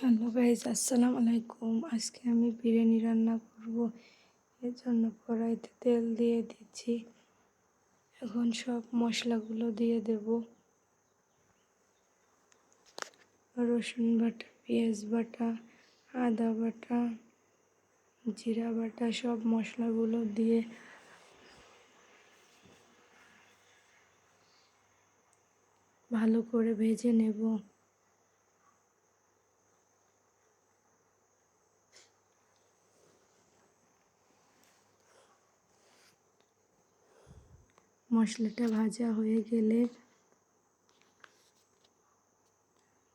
Hello guys আসসালামু আলাইকুম। আজকে আমি বিরিয়ানি রান্না করব। এর জন্য কড়াইতে তেল দিয়ে দিচ্ছি। এখন সব মশলাগুলো দিয়ে দেব। রসুন বাটা, পেঁয়াজ বাটা, আদা বাটা, জিরা বাটা, সব মশলাগুলো দিয়ে ভালো করে ভেজে নেব। মশলাটা ভাজা হয়ে গেলে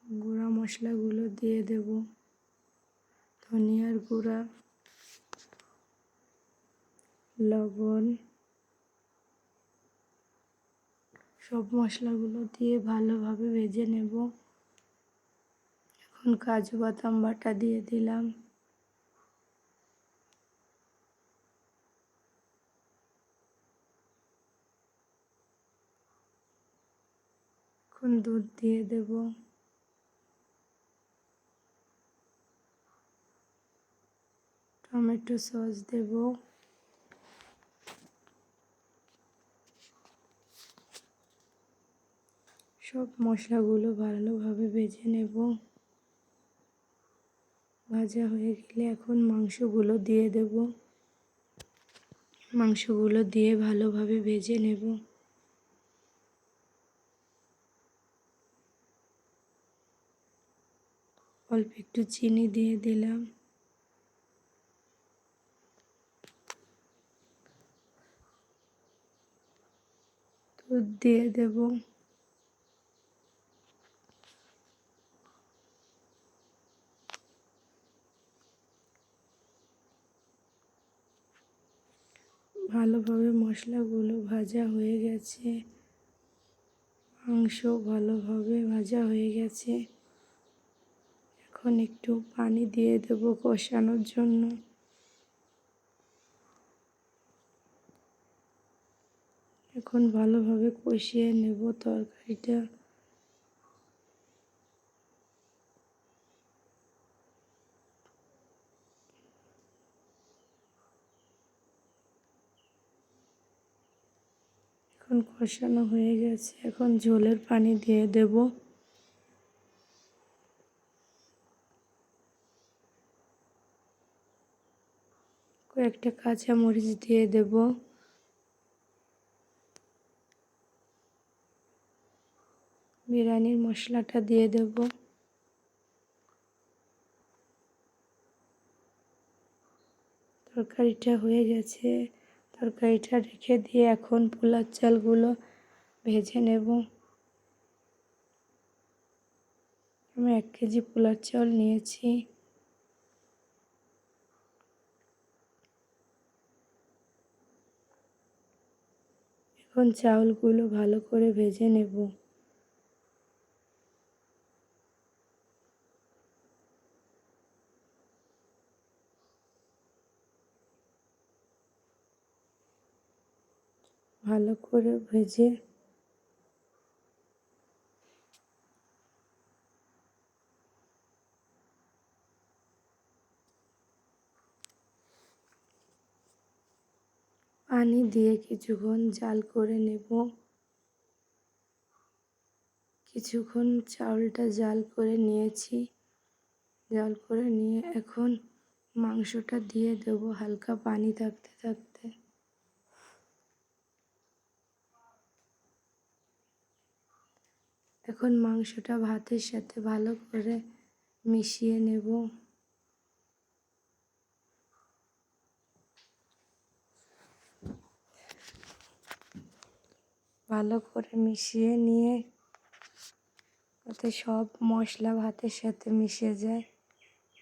গুঁড়া মশলাগুলো দিয়ে দেব। ধনিয়ার গুঁড়া, লবণ, সব মশলাগুলো দিয়ে ভালোভাবে ভেজে নেব। এখন কাজু বাদাম বাটা দিয়ে দিলাম। এখন দুধ দিয়ে দেব। টমেটো সস দেব। সব মশলাগুলো ভালোভাবে ভেজে নেব। ভাজা হয়ে গেলে এখন মাংসগুলো দিয়ে দেব। মাংসগুলো দিয়ে ভালোভাবে ভেজে নেব। অল্প একটু চিনি দিয়ে দিলাম। দুধ দিয়ে দেব। ভালোভাবে মশলাগুলো ভাজা হয়ে গেছে। মাংস ভালোভাবে ভাজা হয়ে গেছে। এখন একটু পানি দিয়ে দেব কষানোর জন্য। এখন ভালোভাবে কষিয়ে নেব তরকারিটা। এখন কষানো হয়ে গেছে। এখন ঝোলের পানি দিয়ে দেব। কয়েকটা কাঁচা মরিচ দিয়ে দেব। বিরিয়ানির মশলাটা দিয়ে দেব। তরকারিটা হয়ে গেছে। তরকারিটা রেখে দিয়ে এখন পোলার চালগুলো ভেজে নেব। আমি এক কেজি পোলার চাল নিয়েছি। এখন চাউলগুলো ভালো করে ভেজে নেব। ভালো করে ভেজে পানি দিয়ে কিছুক্ষণ জাল করে নেব। কিছুক্ষণ চাউলটা জাল করে নিয়েছি। জাল করে নিয়ে এখন মাংসটা দিয়ে দেব হালকা পানি থাকতে থাকতে। এখন মাংসটা ভাতের সাথে ভালো করে মিশিয়ে নেব। ভালো করে মিশিয়ে নিয়ে যাতে সব মশলা ভাতের সাথে মিশে যায়।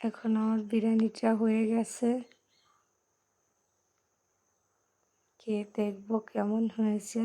এখন আমার বিরিয়ানিটা হয়ে গেছে। খেয়ে দেখব কেমন হয়েছে।